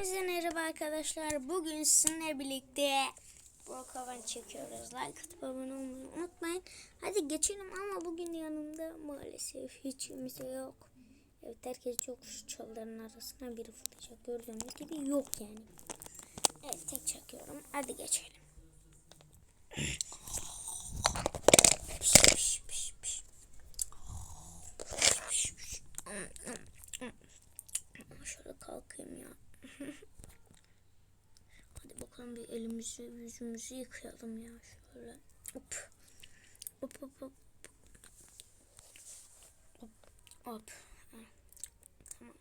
Hepinize merhaba arkadaşlar. Bugün sizinle birlikte Brokovan çekiyoruz. Like atıp abone olmayı unutmayın. Hadi geçelim ama bugün yanımda maalesef hiç kimse yok. Evet herkes çok şu çalıların arasına biri fırlayacak. Gördüğünüz gibi yok yani. Evet tek çekiyorum. Hadi geçelim. Şöyle kalkayım ya. Hadi bakalım bir elimizi yüzümüzü yıkayalım ya şöyle. Hop. Hop hop hop. Hop. Hop. Ha, Tamam.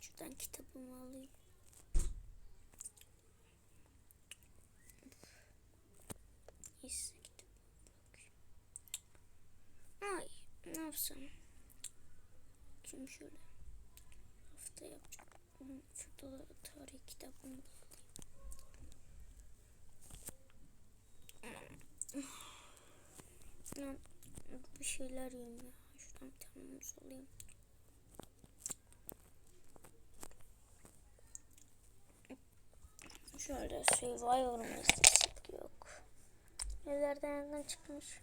Şuradan kitabımı alayım. Neyse kitabı bırakayım. Ay ne yapsam? Şimdi şöyle hafta yapacağım. Şurada da tarih kitabını da. Ya, bir şeyler yiyeyim ya. Şuradan bir tane muz alayım. Şöyle Survivor'ımız desek yok. Nelerden nereden çıkmış?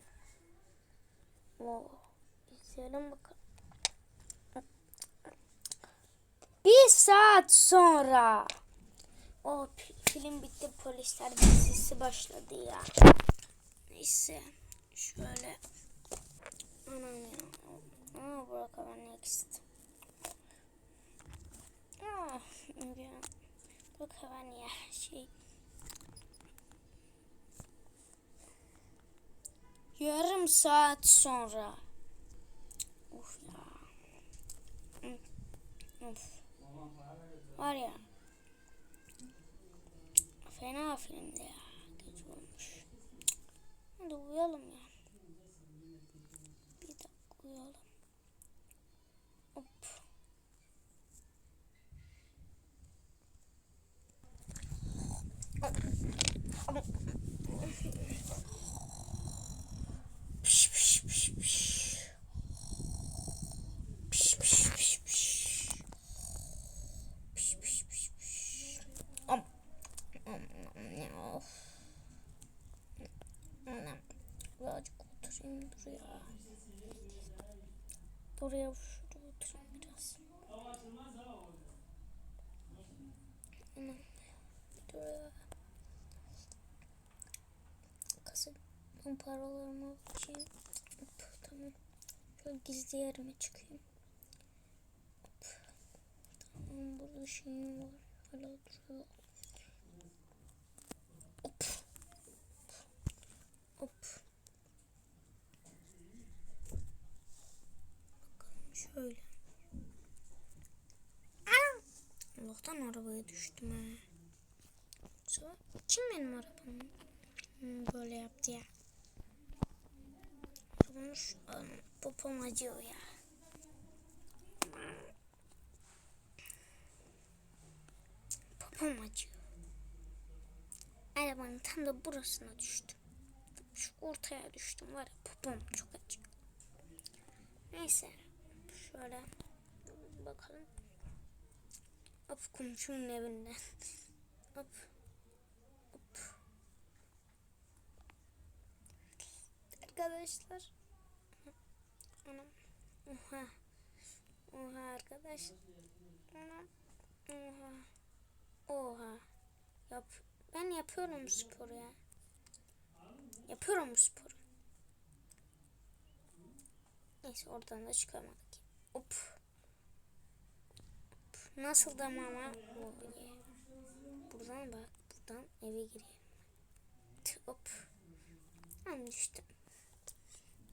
Oo, izleyelim bakalım. Bir saat sonra. O film bitti polisler dizisi başladı ya. Neyse şöyle. Anam ya. Aa bırakalım next. Aa ya. Bırakalım ya şey. Yarım saat sonra. Uf ya. Of. Var ya. Fena filmdi ya. Geç olmuş. Hadi uyuyalım ya. Bir dakika uyuyalım. Oturayım dur ya. Buraya şuraya oturayım biraz. Anam. Dur ya. Kasım paralarımı açayım. Hop, tamam. Şöyle gizli yerime çıkayım. Tamam burada şeyim var. Hala duruyor. Hop. Hop. Bakalım şöyle. Allah'tan arabaya düştüm ha. Sonra kim benim arabamı böyle yaptı ya? Şu an popom acıyor ya. Popom acıyor. Arabanın tam da burasına düştüm. Şu ortaya düştüm var ya popom çok acıyor. Neyse şöyle bakalım. Hop komşumun evinden. Hop. Hop. Arkadaşlar. Anam. Oha. Oha arkadaş. Anam. Oha. Oha. Yap. Ben yapıyorum spor ya. Yapıyorum spor. Neyse oradan da çıkamadık. Hop. Nasıl da mama? Buradan bak. Buradan eve gireyim. Hop. Tam düştüm.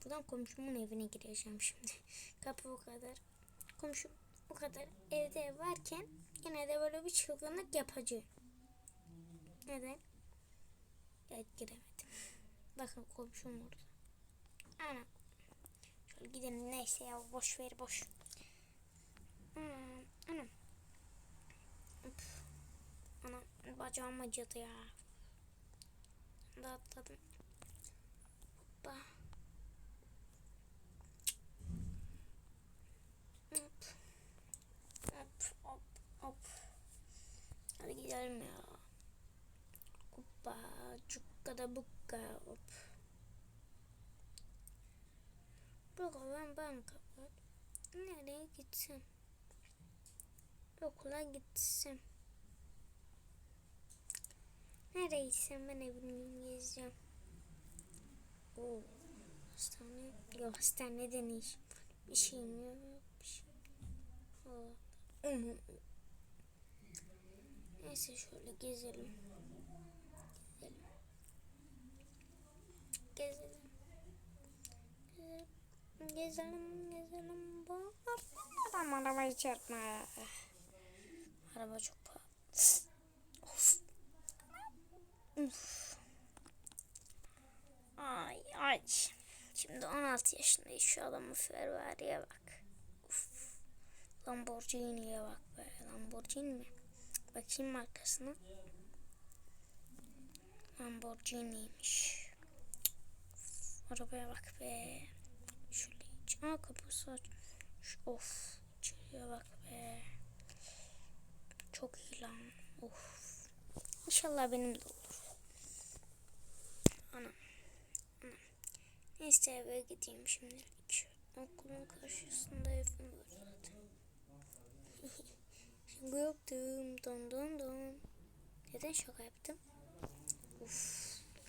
Buradan komşumun evine gireceğim şimdi. Kapı o kadar. Komşum o kadar evde varken yine de böyle bir çılgınlık yapacağım. Neden? Evet giremedim. Bakın komşum orada. Ana. Gidelim neyse ya boş ver boş. Hmm, anam. Anam bacağım acıdı ya. Da atladım. Hoppa. Hop. Hop hop gidelim ya. Hoppa. Cukka da bukka. Hop. Bak ben banka var. Nereye gitsem? Okula gitsem. Nereye gitsem ben evimi gezeceğim. Oo. Hastane. Yok hastanede ne işim var? Bir şeyim yok. Bir şey. Onu. Neyse şöyle gezelim. Gezelim. Gezelim. Gezelim, gezelim. Bak. Adam arabayı çarpma. Araba çok pahalı. Of. Uf. Ay ay. Şimdi 16 yaşındayız. Şu adamın Ferrari'ye bak. Uf. Lamborghini'ye bak be. Lamborghini mi? Bakayım markasına. Lamborghini'ymiş. Arabaya bak be. Aa kapısı aç. Of. İçeriye bak be. Çok iyi lan. Of. İnşallah benim de olur. Anam. Anam. Neyse eve gideyim şimdilik. Okulun karşısında evim var zaten. Şaka yaptım. Don don don. Neden şaka yaptım? Uf.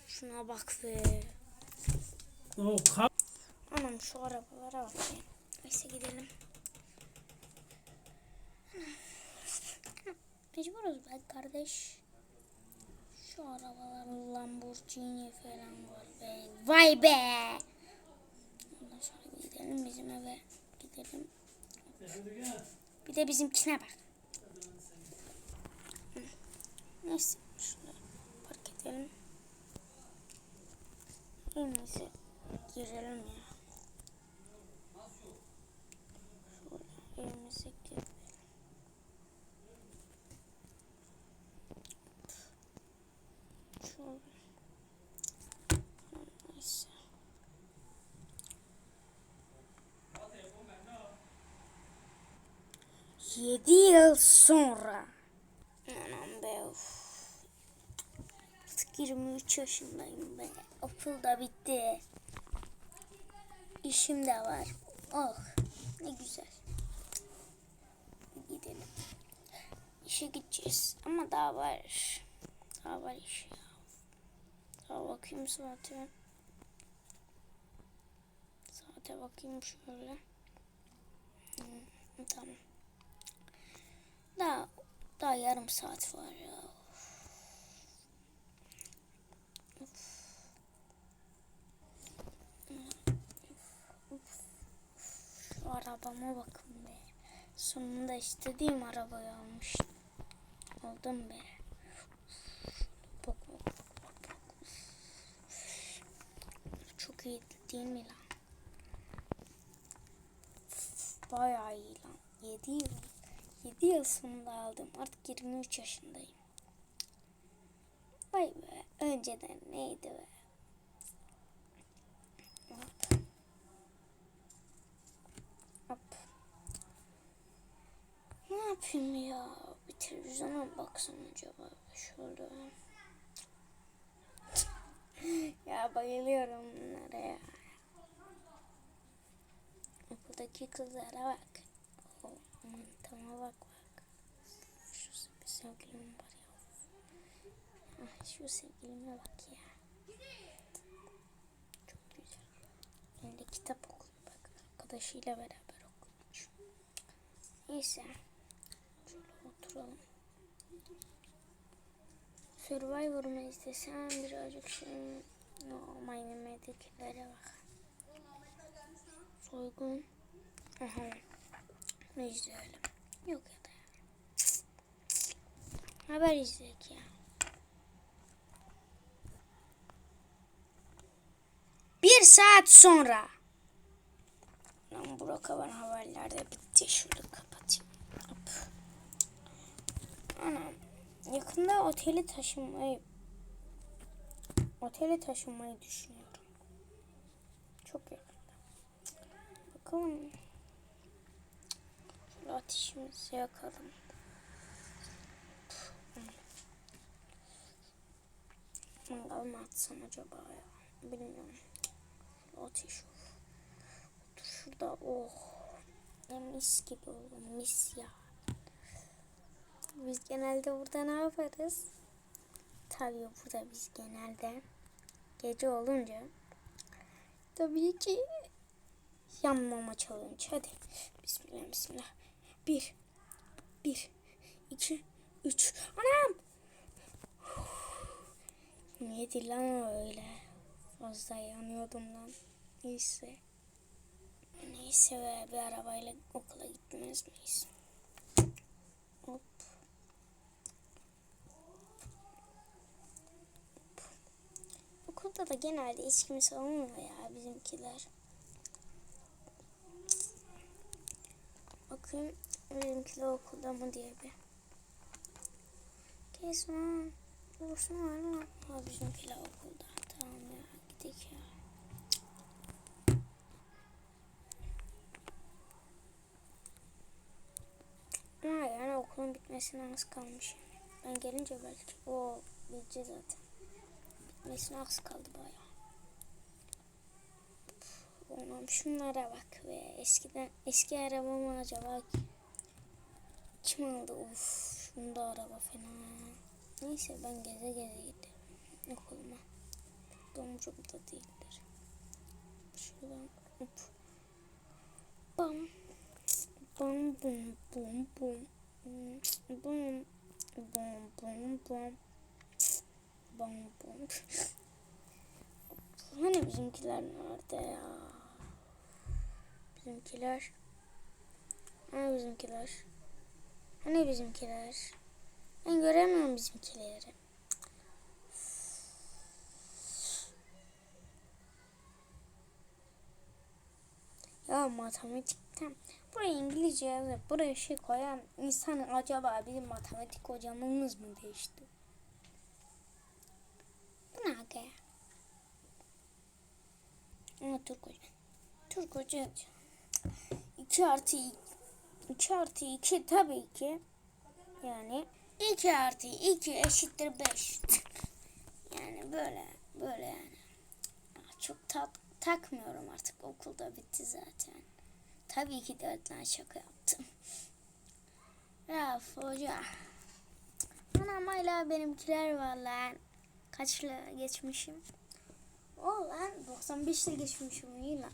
Şuna bak be. O kap Anam şu arabalara bak. Neyse gidelim. Mecburuz be kardeş. Şu arabalar Lamborghini falan var be. Vay be. Ondan sonra gidelim bizim eve. Gidelim. Bir de bizimkine bak. Neyse şunu park edelim. En iyisi girelim ya. Evimize girelim. Şöyle. Neyse. Yedi yıl sonra. Anam be uf. Artık 23 yaşındayım be. Okul da bitti. İşim de var. Oh ne güzel. Gidelim. İşe gideceğiz. Ama daha var. Daha var iş ya. Daha bakayım saate. Saate bakayım şöyle. Hı, tamam. Daha, daha yarım saat var ya. Arabama bakın. Sonunda istediğim arabayı almıştım. Aldım be. Çok iyi değil mi lan? Bayağı iyi lan. 7 yıl. 7 yıl sonunda aldım. Artık 23 yaşındayım. Vay be. Önceden neydi be? Hop. Hop. Ne yapayım ya? Bir televizyona mı baksam acaba? Şöyle. ya bayılıyorum bunlara ya. Okuldaki kızlara bak. O mantama bak bak. Şu bir sevgilim var ya. Ah, şu sevgilime bak ya. Çok güzel. Elinde kitap okuyor bak. Arkadaşıyla beraber okuyormuş. Neyse. Şöyle oturalım. Survivor mu istesem birazcık şey... No, Miami'dekilere bak. Soygun. Aha. Ne izleyelim? Yok ya da. Haber izleyek ya. Bir saat sonra. Lan Burak Haber haberlerde bitti. Şöyle kapatayım. Hop. Anam. Yakında oteli taşınmayı otele taşınmayı düşünüyorum. Çok yakında. Bakalım. Şöyle ateşimizi yakalım. Mangal mı atsam acaba ya? Bilmiyorum. Ateş. Dur şurada. Oh. Mis gibi olur. Mis ya. Biz genelde burada ne yaparız? Tabii burada biz genelde gece olunca tabii ki yanmama challenge. Hadi. Bismillah bismillah. Bir. Bir. iki, Üç. Anam. Neydi lan öyle? Fazla yanıyordum lan. Neyse. Neyse be bir arabayla okula gitmez miyiz? Hop. Okulda da genelde içkimiz alınmıyor ya bizimkiler. Bakayım bizimkiler okulda mı diye bir. Kesin olsun var mı? Ha bizimkiler okulda. Tamam ya gidelim ya. Ama yani okulun bitmesine az kalmış. Ben gelince belki o bitecek zaten. Bitmesine az kaldı bayağı. Oğlum şunlara bak ve eskiden eski arabamı acaba kim aldı? Uf, şunda araba fena. Neyse ben geze geze giderim okuluma. Domcum da değildir. Şuradan hop. Bam. Bum bum bum bum. Bum bum bum bum. Bum bum. Hani bizimkiler nerede ya? Bizimkiler. Hani bizimkiler? Hani bizimkiler? Ben göremiyorum bizimkileri. Ya matematikten buraya İngilizce yazıp buraya şey koyan insan acaba bizim matematik hocamız mı değişti? Bu ne aga ya? Ama hoca. Türk hoca. 2 artı 2 artı 2 tabii ki. Yani 2 artı 2 eşittir 5. yani böyle böyle yani. Çok tak, takmıyorum artık okulda bitti zaten. Tabii ki öğretmen şaka yaptım. Ya hoca. Anam hala benimkiler var lan. Kaçla geçmişim? O lan 95'te geçmişim iyi lan.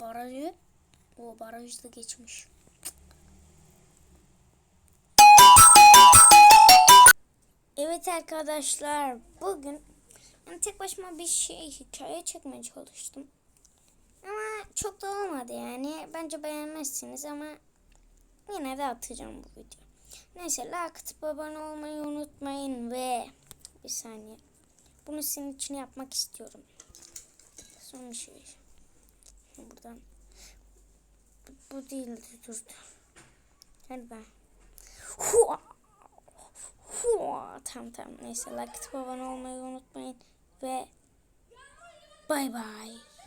Barajı. O barajda geçmiş. Evet arkadaşlar bugün ben tek başıma bir şey hikaye çekmeye çalıştım. Ama çok da olmadı yani. Bence beğenmezsiniz ama yine de atacağım bu videoyu. Neyse like atıp abone olmayı unutmayın ve bir saniye. Bunu senin için yapmak istiyorum. Son bir şey. Buradan. Bu, bu değildi dur. Hadi ben. Hua! Hua! Tamam tamam neyse like atıp abone olmayı unutmayın ve bay bay.